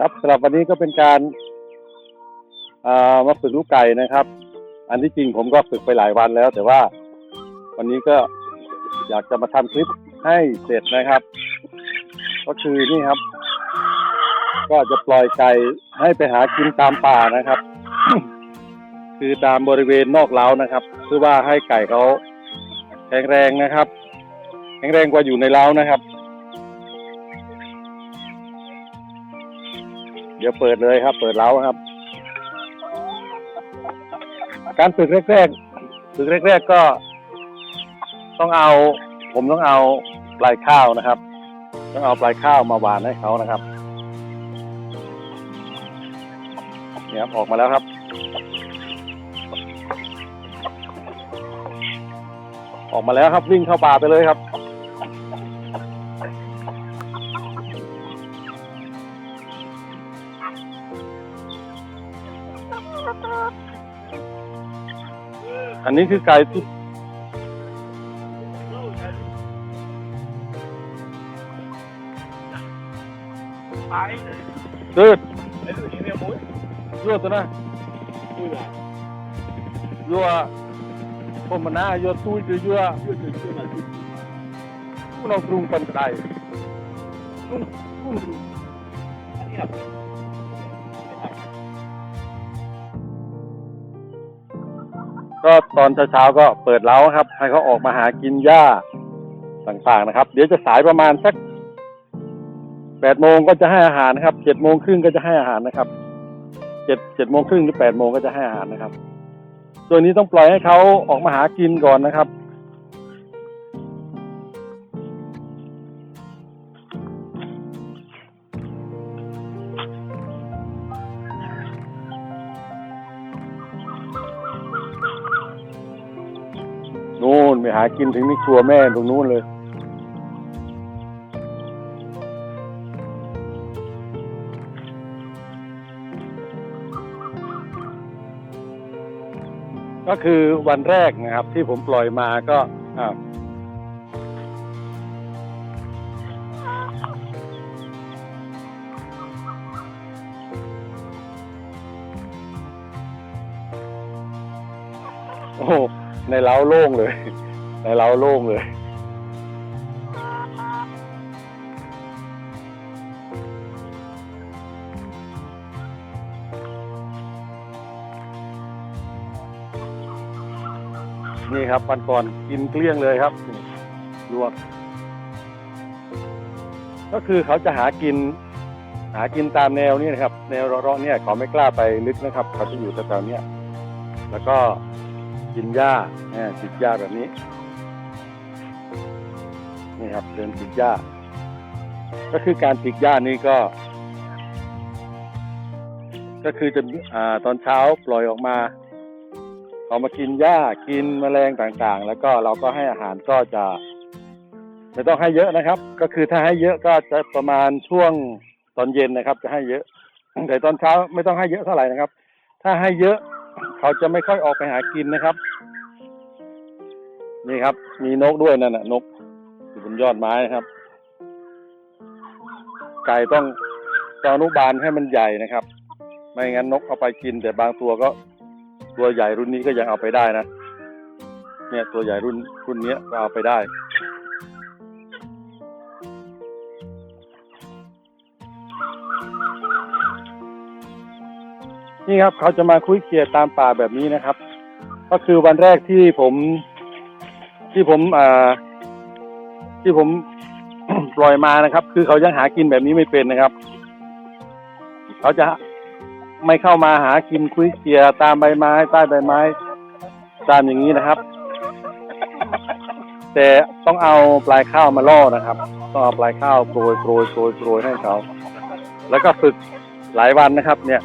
ครับสำหรับวันนี้ก็เป็นการามาฝึกลูกไก่นะครับ อันที่จริงผมก็ฝึกไปหลายวันแล้ว แต่ว่า วันนี้ก็อยากจะมาทำคลิปให้เสร็จนะครับ ก็คือนี่ครับ ก็จะปล่อยไก่ให้ไปหากินตามป่านะครับ คือตามบริเวณนอกเล้านะครับเพื่อว่าให้ไก่เขาแข็งแรงนะครับ แข็งแรงกว่าอยู่ในเล้านะครับ เดี๋ยวเปิดเลยครับ เปิดเล้าครับ การฝึกแรกๆฝึกแรกๆก็ ต้องเอา ผมต้องเอาปลายข้าวนะครับ ต้องเอาปลายข้าวมาหวานให้เขานะครับเนี่ยครับออกมาแล้วครับ ออกมาแล้วครับวิ่งเข้าป่าไปเลยครับ อันนี้คือไก่ที่เดืดยั่วตัวนะยั่วผมมันน่ายั่วตุ้ยคือยั่วเราปรุงปันไก่ ก็ตอนเช้าๆก็เปิดเล้าครับ ให้เขาออกมาหากินหญ้าต่างๆนะครับ เดี๋ยวจะสายประมาณสักแปดโมงก็จะให้อาหารนะครับเจ็ดโมงครึ่งก็จะให้อาหารนะครับเจ็ดเจ็ดโมงครึ่งหรือแปดโมงก็จะให้อาหารนะครับ ตัวนี้ต้องปล่อยให้เขาออกมาหากินก่อนนะครับากินถึงนี่ครัวแม่ตรงนู้นเลย ก็คือวันแรกนะครับ ที่ผมปล่อยมาก็อ้าโอ้ในเล้าโล่งเลย ในเล้าโล่งเลย นี่ครับวันก่อนกินเกลี้ยงเลยครับลวก ก็คือเขาจะหากิน หากินตามแนวนี้นะครับ แนวเราะๆเนี่ยเขาไม่กล้าไปลึกนะครับ เขาจะอยู่แถวๆเนี้ยแล้วก็กินหญ้าเนี่ยติดหญ้าแบบนี้ นี่ครับเดินติดหญ้า ก็คือการติดหญ้านี่ก็ ก็คือจะอ่าตอนเช้าปล่อยออกมาเขามากินหญ้ากินแมลงต่างๆ แล้วก็เราก็ให้อาหารก็จะไม่ต้องให้เยอะนะครับ ก็คือถ้าให้เยอะก็จะประมาณช่วงตอนเย็นนะครับ จะให้เยอะแต่ตอนเช้าไม่ต้องให้เยอะเท่าไหร่นะครับ ถ้าให้เยอะเขาจะไม่ค่อยออกไปหากินนะครับ นี่ครับ มีนกด้วยนั่นน่ะ นก อยู่บนยอดไม้นะครับ ไก่ต้องตอนุบาลให้มันใหญ่นะครับ ไม่งั้นนกเอาไปกิน แต่บางตัวก็ ตัวใหญ่รุ่นนี้ก็ยังเอาไปได้นะเนี่ยตัวใหญ่รุ่นรุ่นนี้ก็เอาไปได้นี่ครับเขาจะมาคุยเคียตามป่าแบบนี้นะครับ ก็คือวันแรกที่ผมที่ผมอ่า ที่ผม ปล่อยมานะครับ คือเขายังหากินแบบนี้ไม่เป็นนะครับ เขาจะไม่เข้ามาหากินคุยเคียตามใบไม้ ใต้ใบไม้ ตามอย่างนี้นะครับ แต่ต้องเอาปลายข้าวมาล่อนะครับต้องเอาปลายข้าวโปรยโปรยโปรยโปรยให้เขา แล้วก็ฝึกหลายวันนะครับ เนี่ย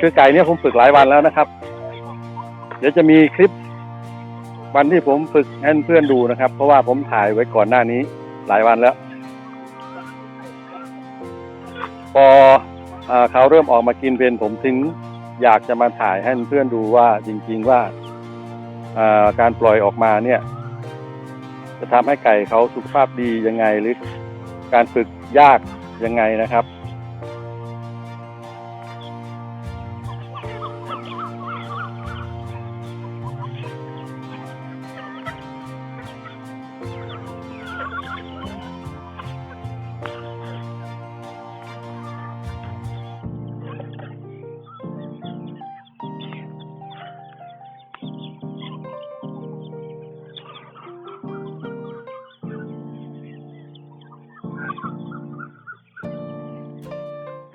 คือไก่เนี่ยผมฝึกหลายวันแล้วนะครับ เดี๋ยวจะมีคลิป วันที่ผมฝึกให้เพื่อนดูนะครับ เพราะว่าผมถ่ายไว้ก่อนหน้านี้หลายวันแล้วพออเขาเริ่มออกมากินเป็นผมถึงอยากจะมาถ่ายให้เพื่อนดูว่าจริง ๆว่าการปล่อยออกมาเนี่ย จะทำให้ไก่เขาสุขภาพดียังไงหรือการฝึกยากยังไงนะครับ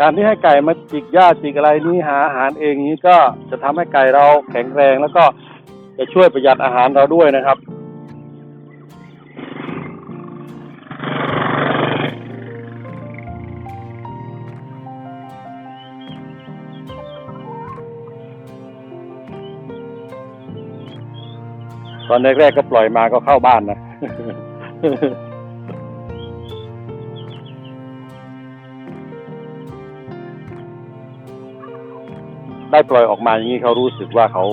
การที่ให้ไก่มาจิกหญ้าจิกอะไรนี้หาอาหารเองนี้ก็จะทำให้ไก่เราแข็งแรงแล้วก็จะช่วยประหยัดอาหารเราด้วยนะครับตอนแรกๆก็ปล่อยมาก็เข้าบ้านนะ ได้ปล่อยออกมาอย่างนี้เขารู้สึกว่าเขา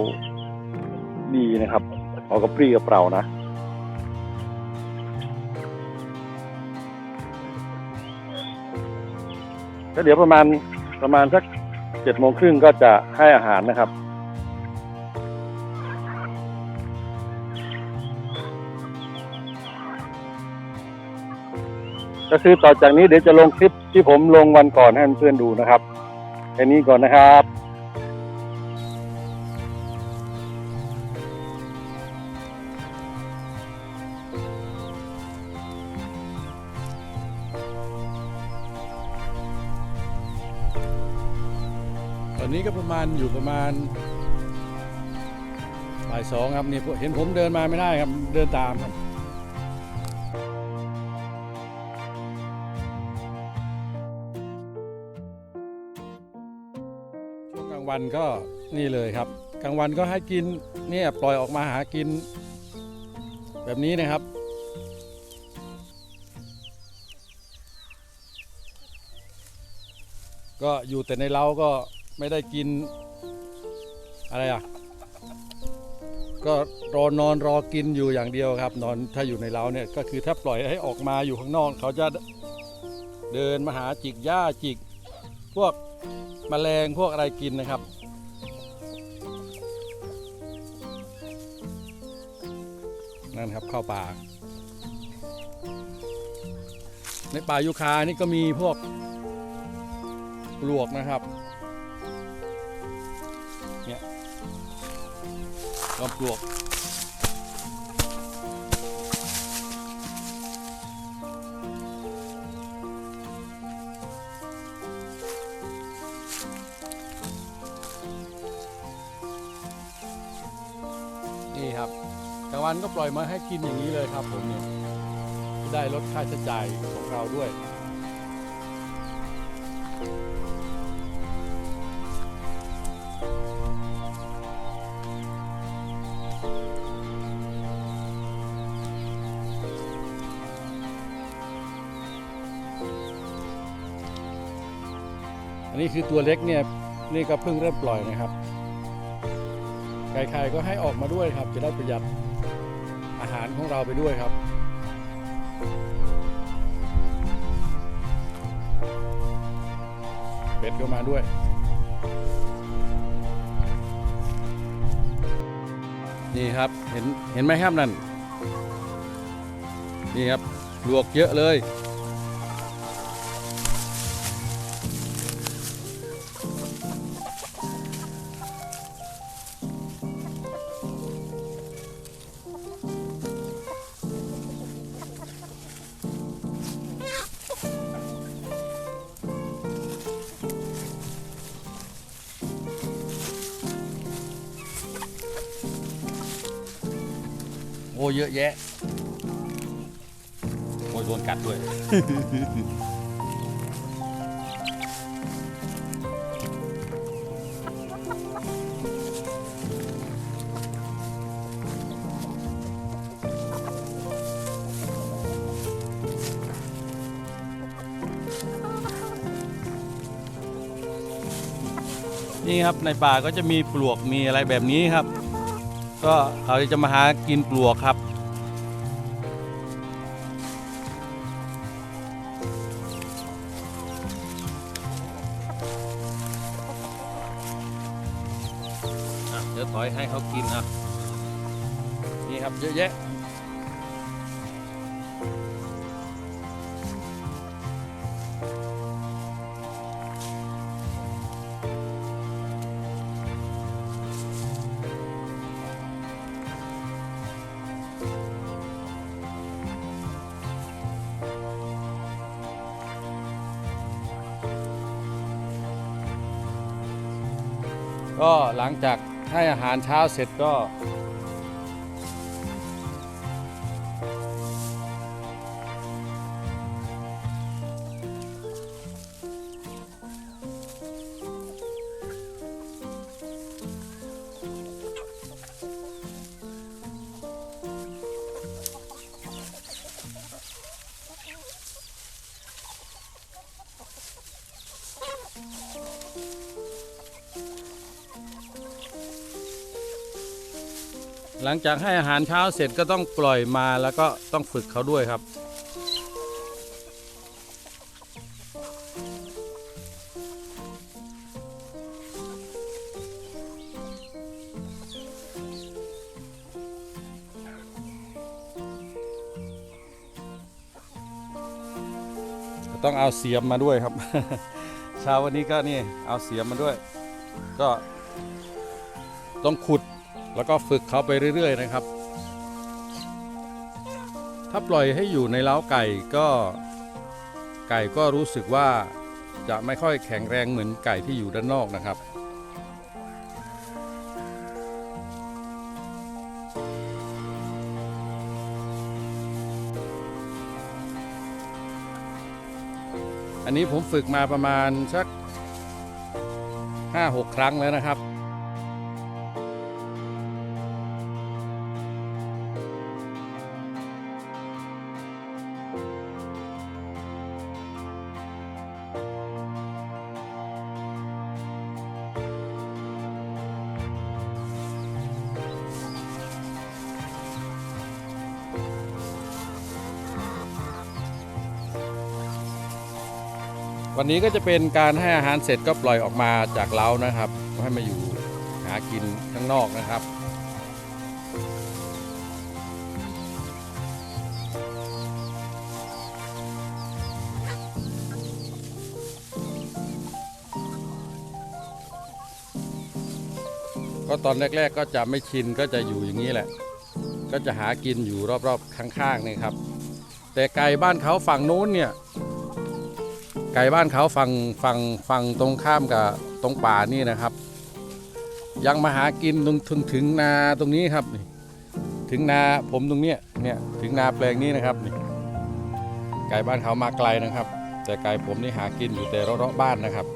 ดีนะครับเขาก็ปรี้กระเปร่านะก็เดี๋ยวประมาณประมาณสักเจ็ดโมงครึ่งก็จะให้อาหารนะครับ ก็คือต่อจากนี้เดี๋ยวจะลงคลิปที่ผมลงวันก่อนให้เพื่อนดูนะครับแค่นี้ก่อนนะครับ อนนี้ก็ประมาณอยู่ประมาณบ่ายสองครับนี่เห็นผมเดินมาไม่ได้ครับเดินตามครับช่วงกลางวันก็นี่เลยครับ กลางวันก็ให้กินเนี่ยปล่อยออกมาหากิน แบบนี้นะครับก็อยู่แต่ในเล้าก็ ไม่ได้กิน อะไรอะ ก็รอนอนรอกินอยู่อย่างเดียวครับ นอนถ้าอยู่ในเล้าเนี่ยก็คือถ้าปล่อยให้ออกมาอยู่ข้างนอก เขาจะเดินมาหาจิกหญ้าจิก พวกแมลงพวกอะไรกินนะครับนั่นครับเข้าป่า ในป่ายูคานี่ก็มีพวกปลวกนะครับ จอมปลวกนี่ครับกลางวันก็ปล่อยมาให้กินอย่างนี้เลยครับผมเนี่ยจะได้ลดค่าใช้จ่ายของเราด้วย นนี้คือตัวเล็กเนี่ยนี่ก็เพิ่งเริ่มปล่อยนะครับใครๆก็ให้ออกมาด้วยครับ จะได้ประหยัดอาหารของเราไปด้วยครับเป็ดก็มาด้วยนี่ครับเห็นเห็นไหมครับนั่นนี่ครับลวกเยอะเลย อ้เยอะแยะ โอ้ยโดนกัดด้วย นี่ครับในป่าก็จะมีปลวกมีอะไรแบบนี้ครับ ก็เขาจะมาหากินปลวกครับ เดี๋ยวถอยให้เขากินนะนี่ครับเยอะแยะ ก็หลังจากให้อาหารเช้าเสร็จก็ หลังจากให้อาหารเช้าเสร็จก็ต้องปล่อยมาแล้วก็ต้องฝึกเขาด้วยครับ ต้องเอาเสียมมาด้วยครับเช้าวันนี้ก็นี่เอาเสียมมาด้วย ก็ต้องขุด แล้วก็ฝึกเขาไปเรื่อย ๆ นะครับ ถ้าปล่อยให้อยู่ในเล้าไก่ก็ไก่ก็รู้สึกว่าจะไม่ค่อยแข็งแรงเหมือนไก่ที่อยู่ด้านนอกนะครับ อันนี้ผมฝึกมาประมาณสัก5-6 ครั้งแล้วนะครับ วันนี้ก็จะเป็นการให้อาหารเสร็จก็ปล่อยออกมาจากเล้านะครับ ให้มาอยู่หากินข้างนอกนะครับก็ตอนแรก ๆ ก็จะไม่ชินก็จะอยู่อย่างนี้แหละ ก็จะหากินอยู่รอบๆข้างๆนี่ครับ แต่ไก่บ้านเขาฝั่งนู้นเนี่ย ไก่บ้านเขาฝั่งฝั่งฝั่งตรงข้ามกับตรงป่านี่นะครับ ยังมาหากินตรงถึงถึงนาตรงนี้ครับนี่ถึงนาผมตรงเนี้ยเนี่ยถึงนาแปลงนี้นะครับนี่ไก่บ้านเขามาไกลนะครับ แต่ไก่ผมนี่หากินอยู่แต่รอบๆบ้านนะครับ